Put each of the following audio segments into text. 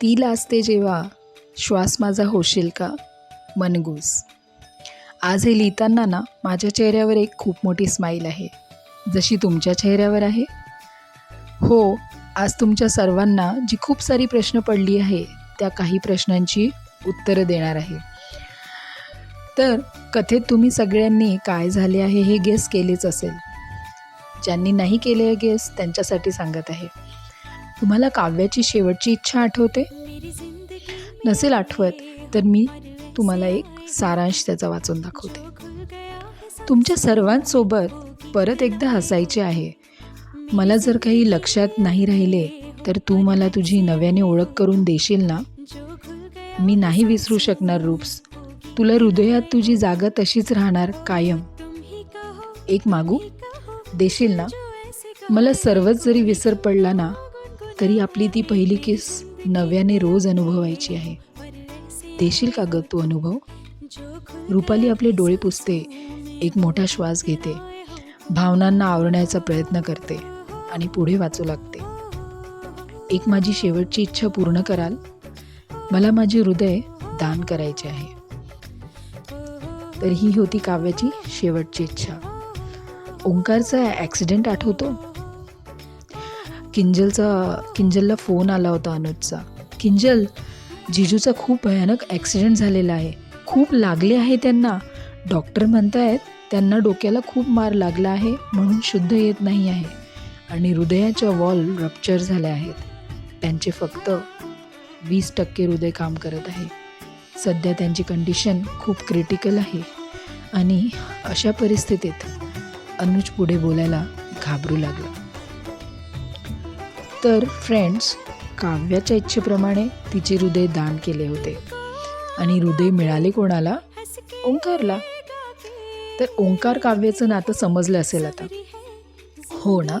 ती लाजते जेव्हा श्वास माझा होशील का? मनगूस. आज हे लिहिताना ना माझ्या चेहऱ्यावर एक खूप मोठी स्माईल आहे. जशी तुमच्या चेहऱ्यावर आहे? हो आज तुमच्या सर्वांना जी खूप सारी प्रश्न पडली आहे त्या काही प्रश्नांची उत्तरं देणार आहे. तर कथेत तुम्ही सगळ्यांनी काय झाले आहे हे गेस केलेच असेल. ज्यांनी नाही केले गेस त्यांच्यासाठी सांगत आहे. तुम्हाला काव्याची शेवटची इच्छा आठवते? नसेल आठवत तर मी तुम्हाला एक सारांश त्याचा वाचून दाखवते. तुमच्या सर्वांसोबत परत एकदा हसायचे आहे. मला जर काही लक्षात नाही राहिले तर तू मला तुझी नव्याने ओळख करून देशील ना? मी नाही विसरू शकणार रूप्स. तुला हृदयात तुझी जागा तशीच राहणार कायम. एक मागू? देशील ना? मला सर्वच जरी विसर पडला ना तरी आपली ती पहिली किस नव्याने रोज अनुभवायची आहे. देशील का ग तो अनुभव? रुपाली आपले डोळे पुसते एक मोठा श्वास घेते भावनांना आवरण्याचा प्रयत्न करते आणि पुढे वाचू लागते. एक माझी शेवटची इच्छा पूर्ण कराल? मला माझे हृदय दान करायचे आहे. तर ही होती काव्याची शेवटची इच्छा. ओंकारचा ॲक्सिडेंट आठवतो? किंजलचा किंजलला फोन आला होता अनुजचा. किंजल जिजूचा खूप भयानक ॲक्सिडेंट झालेला आहे. खूप लागले आहे त्यांना. डॉक्टर म्हणतायत त्यांना डोक्याला खूप मार लागला आहे म्हणून शुद्ध येत नाही आहे. आणि हृदयाच्या वॉल रप्चर झाल्या आहेत. त्यांचे फक्त वीस टक्के हृदय काम करत आहे. सध्या त्यांची कंडिशन खूप क्रिटिकल आहे. आणि अशा परिस्थितीत अनुज पुढे बोलायला घाबरू लागला. तर फ्रेंड्स काव्याच्या इच्छेप्रमाणे तिचे हृदय दान केले होते. आणि हृदय मिळाले कोणाला? ओंकारला. तर ओंकार काव्याचं नातं समजलं असेल आता. हो ना?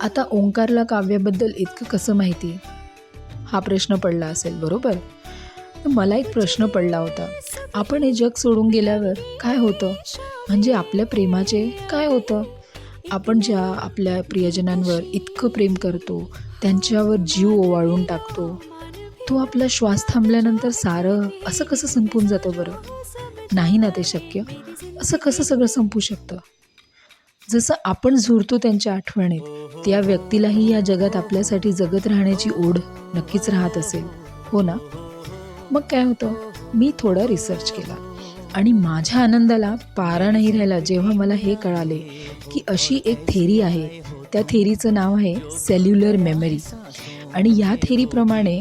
आता ओंकारला काव्याबद्दल इतकं कसं माहिती? हा प्रश्न पडला असेल बरोबर? तर मला एक प्रश्न पडला होता. आपण हे जग सोडून गेल्यावर काय होतं? म्हणजे आपल्या प्रेमाचे काय होतं? आपण ज्या आपल्या प्रियजनांवर इतकं प्रेम करतो त्यांच्यावर जीव ओवाळून टाकतो. तो आपला श्वास थांबल्यानंतर सारं असं कसं संपून जातं बरं? नाही ना ते शक्य. असं कसं सगळं संपू शकतं? जसं आपण झुरतो त्यांच्या आठवणीत त्या व्यक्तीलाही या जगात आपल्यासाठी जगत राहण्याची ओढ नक्कीच राहत असेल. हो ना? मग काय होतं? मी थोडा रिसर्च केला. आणि माझ्या आनंदाला पारा नाही राहिला जेव्हा मला हे कळाले की अशी एक थेरी आहे त्या थेरीचं नाव आहे सेल्युलर मेमरी. आणि या थेरीप्रमाणे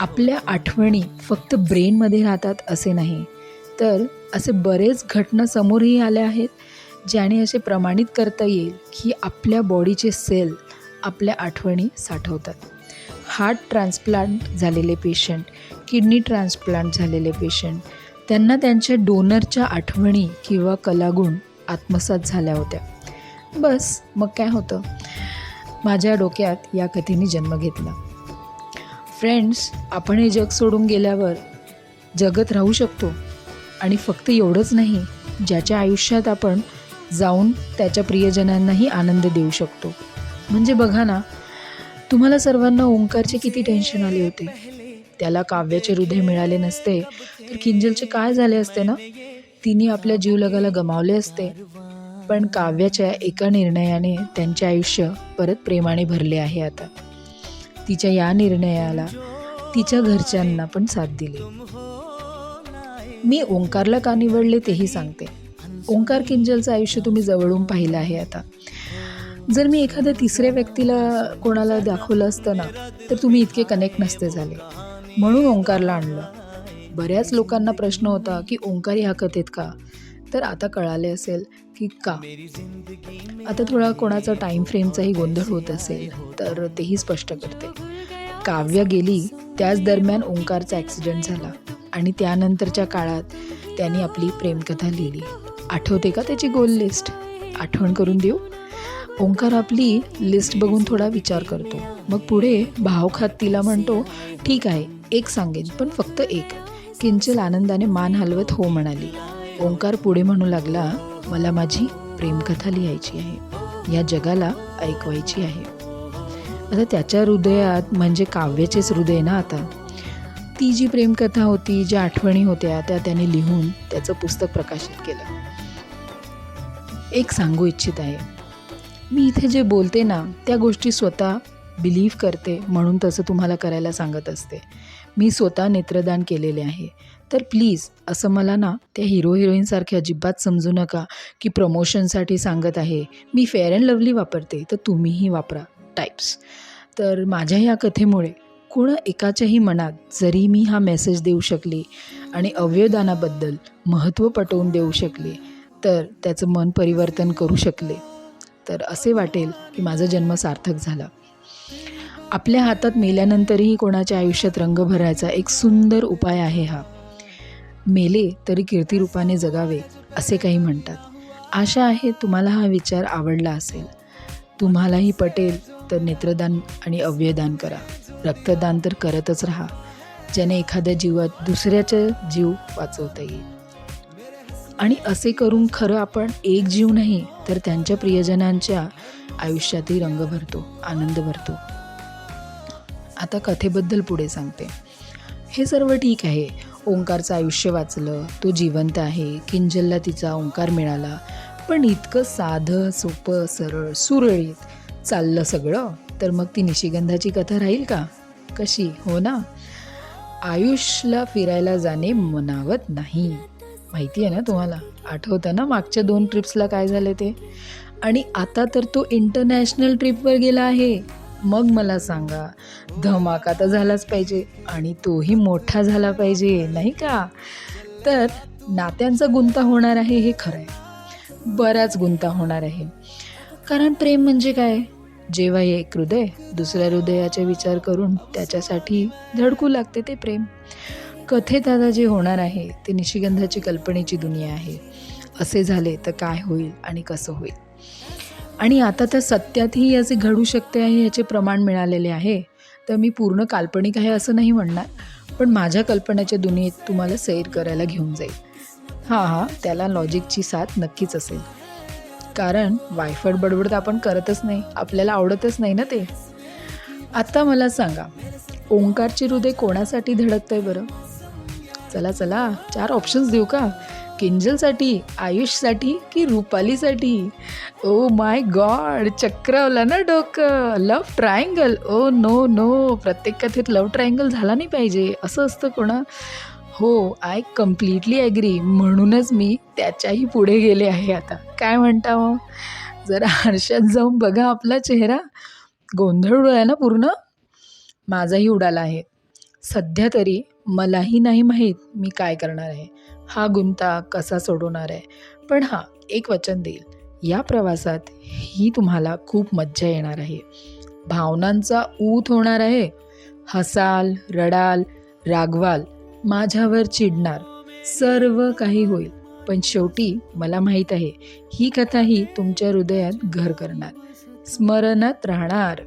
आपल्या आठवणी फक्त ब्रेनमध्ये राहतात असे नाही. तर असे बरेच घटना समोरही आल्या आहेत ज्याने असे प्रमाणित करता येईल की आपल्या बॉडीचे सेल आपल्या आठवणी साठवतात. हार्ट ट्रान्सप्लांट झालेले पेशंट किडनी ट्रान्सप्लांट झालेले पेशंट त्यांना त्यांच्या डोनरच्या आठवणी किंवा कलागुण आत्मसात झाल्या होत्या. बस मग काय होतं? माझ्या डोक्यात या कथेने जन्म घेतला. फ्रेंड्स आपण हे जग सोडून गेल्यावर जगत राहू शकतो आणि फक्त एवढंच नाही ज्याच्या आयुष्यात आपण जाऊन त्याच्या प्रियजनांनाही आनंद देऊ शकतो. म्हणजे बघा ना तुम्हाला सर्वांना ओंकारचे किती टेन्शन आले होते. त्याला काव्याचे हृदय मिळाले नसते तर किंजलचे काय झाले असते ना? तिने आपल्या जीवलगाला गमावले असते. पण काव्याच्या एका निर्णयाने त्यांचे आयुष्य परत प्रेमाने भरले आहे आता. तिच्या या निर्णयाला तिच्या घरच्यांना पण साथ दिली. मी ओंकारला का निवडले तेही सांगते. ओंकार किंजलचं आयुष्य तुम्ही जवळून पाहिलं आहे आता. जर मी एखाद्या तिसऱ्या व्यक्तीला कोणाला दाखवलं असतं ना तर तुम्ही इतके कनेक्ट नसते झाले. म्हणून ओंकारला आणलं. बऱ्याच लोकांना प्रश्न होता की ओंकार ह्या कथेत का? तर आता कळाले असेल की का. आता थोडा कोणाचा टाईम फ्रेमचाही गोंधळ होत असेल तर तेही स्पष्ट करते. काव्य गेली त्याच दरम्यान ओंकारचा ॲक्सिडेंट झाला आणि त्यानंतरच्या काळात त्यांनी आपली प्रेमकथा लिहिली. आठवते का त्याची गोल लिस्ट आठवण करून देऊ? ओंकार आपली लिस्ट बघून थोडा विचार करतो. मग पुढे भाव खात तिला म्हणतो ठीक आहे एक सांगेन पण फक्त एक. किंचल आनंदाने मान हलवत हो म्हणाली. ओंकार पुढे म्हणू लागला मला माझी प्रेमकथा लिहायची आहे. या जगाला ऐकवायची आहे. आता त्याच्या हृदयात म्हणजे काव्याचेच हृदय ना आता. ती जी प्रेमकथा होती ज्या आठवणी होत्या त्या त्याने लिहून त्याचं पुस्तक प्रकाशित केलं. एक सांगू इच्छित आहे. मी इथे जे बोलते ना त्या गोष्टी स्वतः बिलीव्ह करते म्हणून तसं तुम्हाला करायला सांगत असते. मी स्वतः नेत्रदान केलेले आहे. तर प्लीज असं मला ना त्या हिरो हिरोईनसारखे अजिबात समजू नका की प्रमोशनसाठी सांगत आहे. मी फेअर अँड लवली वापरते तर तुम्हीही वापरा टाईप्स तर माझ्या या कथेमुळे कोण एकाच्याही मनात जरी मी हा मेसेज देऊ शकले आणि अवयवदानाबद्दल महत्त्व पटवून देऊ शकले तर त्याचं मन परिवर्तन करू शकले. तर असे वाटेल की माझा जन्म सार्थक झाला. आपल्या हातात मेल्यानंतरही कोणाच्या आयुष्यात रंग भरायचा एक सुंदर उपाय आहे हा. मेले तरी कीर्तिरूपाने जगावे असे काही म्हणतात. आशा आहे तुम्हाला हा विचार आवडला असेल. तुम्हालाही पटेल तर नेत्रदान आणि अवयदान करा. रक्तदान तर करतच राहा ज्याने एखाद्या जीवात दुसऱ्याचा जीव वाचवता येईल. आणि असे करून खरं आपण एक जीव नाही तर त्यांच्या प्रियजनांच्या आयुष्यातही रंग भरतो आनंद भरतो. आता कथेबद्दल पुढे सांगते. हे सर्व ठीक आहे. ओंकारचं आयुष्य वाचलं. तो जिवंत आहे. किंजलला तिचा ओंकार मिळाला. पण इतकं साधं सोपं सरळ सुरळीत चाललं सगळं तर मग ती निशिगंधाची कथा राहील का? कशी? हो ना? आयुषला फिरायला जाणे मनावत नाही. माहिती आहे ना तुम्हाला? आठवतं ना मागच्या दोन ट्रिप्सला काय झाले ते? आणि आता तर तो इंटरनॅशनल ट्रिपवर गेला आहे. मग मला सांगा धमाका तर झालाच पाहिजे आणि तोही मोठा झाला पाहिजे नाही का? तर नात्यांचा गुंता होणार आहे हे खरं आहे. बराच गुंता होणार आहे. कारण प्रेम म्हणजे काय? जेव्हा एक हृदय दुसऱ्या हृदयाचे विचार करून त्याच्यासाठी धडकू लागते ते प्रेम. कथेत आता जे होणार आहे ते निशिगंधाची कल्पनेची दुनिया आहे. असे झाले तर काय होईल आणि कसं होईल? आणि आता तर सत्यातही याचे घडू शकते आहे याचे प्रमाण मिळालेले आहे तर मी पूर्ण काल्पनिक आहे असं नाही म्हणणार. पण माझ्या कल्पनेच्या दुनियेत तुम्हाला सैर करायला घेऊन जाईल. हां हां त्याला लॉजिकची साथ नक्कीच असेल. कारण वायफड बडबड तर आपण करतच नाही. आपल्याला आवडतच नाही ना ते. आत्ता मला सांगा ओंकारचे हृदय कोणासाठी धडकतं आहे बरं? चला चला चार ऑप्शन्स देऊ का? किंजलसाठी आयुषसाठी की रुपालीसाठी? ओ माय गॉड चक्रवला ना डोकं. Love triangle oh no no प्रत्येक कथेत लव्ह ट्रायंगल झाला नाही पाहिजे. असं असतं कोणा? हो आय कम्प्लिटली ॲग्री म्हणूनच मी त्याच्याही पुढे गेले आहे आता. काय म्हणता मग जरा आरशात जाऊन बघा आपला चेहरा. गोंधळ उडाला ना पूर्ण माझाही उडाला आहे. सध्या तरी मलाही नाही माहीत मी काय करणार आहे. हा गुंता कसा सोडवणार आहे? पण हां एक वचन देईल. या प्रवासात ही तुम्हाला खूप मज्जा येणार आहे. भावनांचा ऊत होणार आहे. हसाल रडाल रागवाल माझ्यावर चिडणार सर्व काही होईल. पण शेवटी मला माहीत आहे ही कथाही तुमच्या हृदयात घर करणार. स्मरणात राहणार.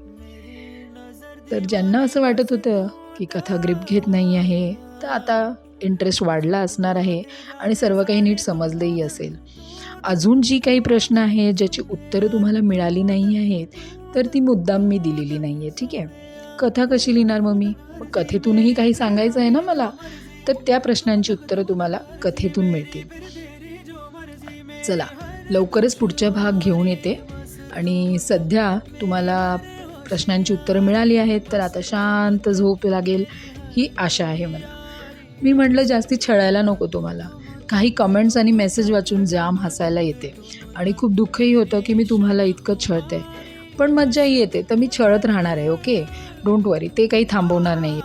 तर ज्यांना असं वाटत होतं की कथा ग्रीप घेत नाही आहे तर आता इंटरेस्ट वाढला असणार आहे आणि सर्व काही नीट समजलंही असेल. अजून जी काही प्रश्न आहे ज्याची उत्तरं तुम्हाला मिळाली नाही आहेत तर ती मुद्दाम मी दिलेली नाही आहे ठीक आहे? कथा कशी लिहिणार मग मी कथेतूनही काही सांगायचं आहे ना मला? तर त्या प्रश्नांची उत्तरं तुम्हाला कथेतून मिळतील. चला लवकरच पुढचा भाग घेऊन येते आणि सध्या तुम्हाला प्रश्नांची उत्तरं मिळाली आहेत तर आता शांत झोप लागेल ही आशा आहे मला. मी म्हटलं जास्ती छळायला नको तुम्हाला. काही कमेंट्स आणि मेसेज वाचून जाम हसायला येते. आणि खूप दुःखही होतं की मी तुम्हाला इतकं छळते. पण मज्जाही येते. तर मी छळत राहणार आहे ओके डोंट वरी ते काही थांबवणार नाही